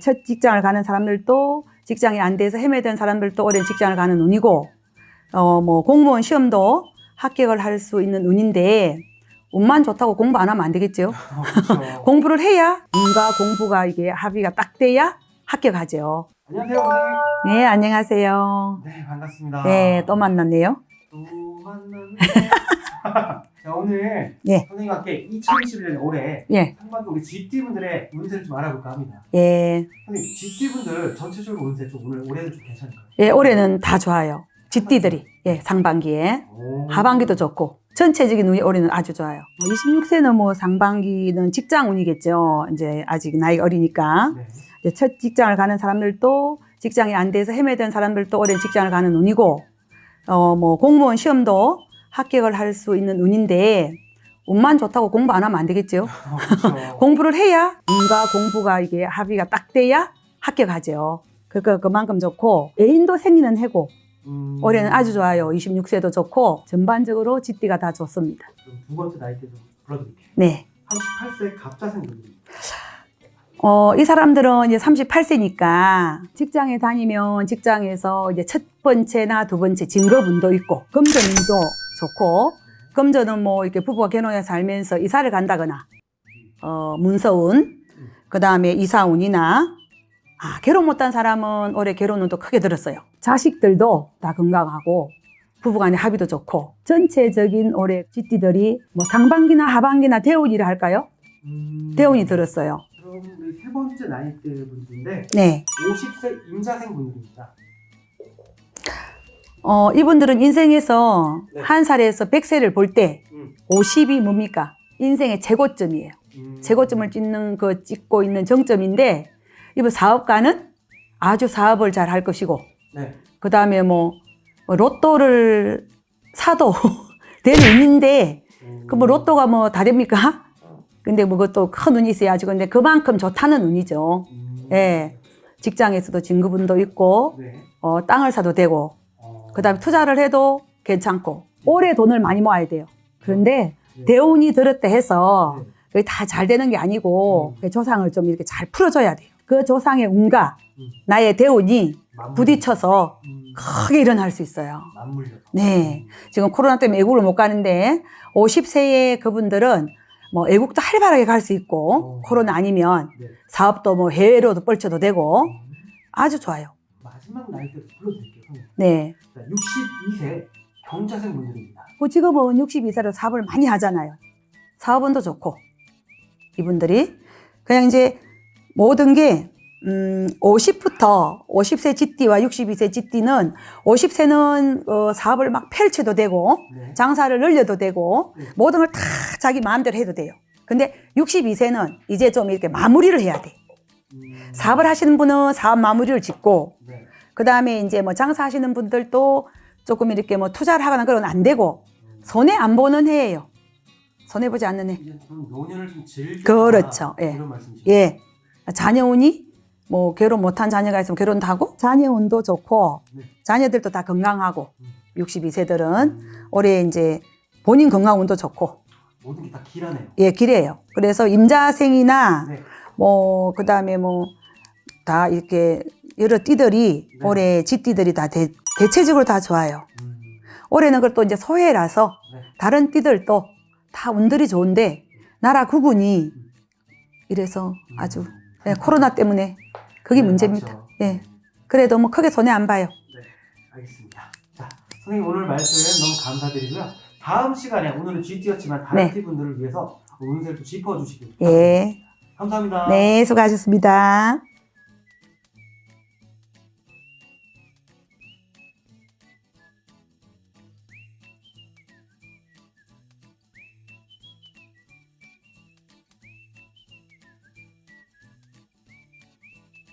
첫 직장을 가는 사람들도 직장이 안 돼서 헤매던 사람들도 올해 직장을 가는 운이고 어 뭐 공무원 시험도 합격을 할 수 있는 운인데 운만 좋다고 공부 안 하면 안 되겠죠. 그렇죠. 공부를 해야 운과 공부가 이게 합의가 딱 돼야 합격하죠. 안녕하세요, 선생님. 네, 안녕하세요. 네, 반갑습니다. 네, 또 만났네요. 또 만났네. 자, 오늘 예. 선생님과 함께 2021년 올해 예, 상반기 우리 GT분들의 운세를 좀 알아볼까 합니다. 예, 선생님, GT분들 전체적으로 운세 좀 오늘 올해는 좀 괜찮을까요? 예, 올해는 다 좋아요. 쥐띠들이, 예, 상반기에. 오. 하반기도 좋고 전체적인 운이 올해는 아주 좋아요. 26세는 뭐 상반기는 직장 운이겠죠. 이제 아직 나이가 어리니까 네. 이제 첫 직장을 가는 사람들도 직장이 안 돼서 헤매던 사람들도 올해 직장을 가는 운이고 어 뭐 공무원 시험도 합격을 할 수 있는 운인데 운만 좋다고 공부 안 하면 안 되겠죠. 어, 그렇죠. 공부를 해야 운과 공부가 이게 합의가 딱 돼야 합격하죠. 그러니까 그만큼 좋고 애인도 생기는 해고 음, 올해는 아주 좋아요. 26세도 좋고 전반적으로 쥐띠가 다 좋습니다. 두 번째 나이대 좀 불러드릴게요. 네. 38세 갑자생 분들입니다. 어, 이 사람들은 이제 38세니까 직장에 다니면 직장에서 이제 첫 번째나 두 번째 진급운도 있고 금전운도 좋고 금전은 뭐 이렇게 부부가 결혼해 살면서 이사를 간다거나 어, 문서운 그 다음에 이사운이나 아, 결혼 못한 사람은 올해 결혼운도 크게 들었어요. 자식들도 다 건강하고 부부간의 합의도 좋고 전체적인 올해 쥐띠들이 뭐 상반기나 하반기나 대운이라 할까요? 음, 대운이 들었어요. 그럼 우리 세 번째 나이대 분들인데 네. 50세 임자생 분들입니다. 어, 이분들은 인생에서 네. 한 살에서 100세를 볼 때 음. 50이 뭡니까? 인생의 최고점이에요. 음. 최고점을 찍는 그 찍고 있는 정점인데 이분 사업가는 아주 사업을 잘 할 것이고 네. 그 다음에 뭐 로또를 사도 될 운인데 음. 그뭐 로또가 뭐 다 됩니까? 근데 뭐 그것도 큰 운이 있어야지 근데 그만큼 좋다는 운이죠. 음. 예. 직장에서도 진급운도 있고 네. 어, 땅을 사도 되고 어. 그 다음에 투자를 해도 괜찮고 오래 돈을 많이 모아야 돼요. 그런데 네. 대운이 들었다 해서 네. 그게 다 잘 되는 게 아니고 음. 그 조상을 좀 이렇게 잘 풀어줘야 돼요. 그 조상의 운과 음. 나의 대운이 부딪혀서 음. 크게 일어날 수 있어요. 네. 지금 코로나 때문에 외국을 못 가는데 50세의 그분들은 뭐 외국도 활발하게 갈 수 있고 어. 코로나 아니면 네. 사업도 뭐 해외로도 펼쳐도 되고 음. 아주 좋아요. 마지막 나이대도 불러드릴게요. 네. 자, 62세 경자생 분들입니다. 그 지금은 62세로 사업을 많이 하잖아요. 사업운도 좋고 이분들이 그냥 이제 모든 게 음, 50부터 50세 GT와 62세 GT는 50세는 어, 사업을 막 펼쳐도 되고 네. 장사를 늘려도 되고 네. 모든 걸 다 자기 마음대로 해도 돼요. 근데 62세는 이제 좀 이렇게 마무리를 해야 돼. 음. 사업을 하시는 분은 사업 마무리를 짓고 네. 그 다음에 이제 뭐 장사하시는 분들도 조금 이렇게 뭐 투자를 하거나 그런 건안 되고 손해 안 보는 해예요. 손해 보지 않는 해. 이제 좀 노년을 좀 즐겨. 그렇죠. 예. 예. 자녀운이 뭐 결혼 못한 자녀가 있으면 결혼도 하고 자녀운도 좋고 네. 자녀들도 다 건강하고 음. 62세들은 음. 올해 이제 본인 건강운도 좋고 모든 게 다 길하네요. 예 기래요. 그래서 임자생이나 네. 뭐 그다음에 뭐 다 이렇게 여러 띠들이 네. 올해 지띠들이 다 대, 대체적으로 다 좋아요. 음. 올해는 그것도 이제 소해라서 네. 다른 띠들도 다 운들이 좋은데 나라 구군이 이래서 아주 음. 예, 코로나 때문에 그게 네, 문제입니다. 맞죠. 예. 그래도 뭐 크게 손해 안 봐요. 네, 알겠습니다. 자, 선생님 오늘 말씀 너무 감사드리고요. 다음 시간에 오늘은 GT였지만 다른 네. T분들을 위해서 운세를 또 짚어주시길 예. 감사합니다. 네, 수고하셨습니다.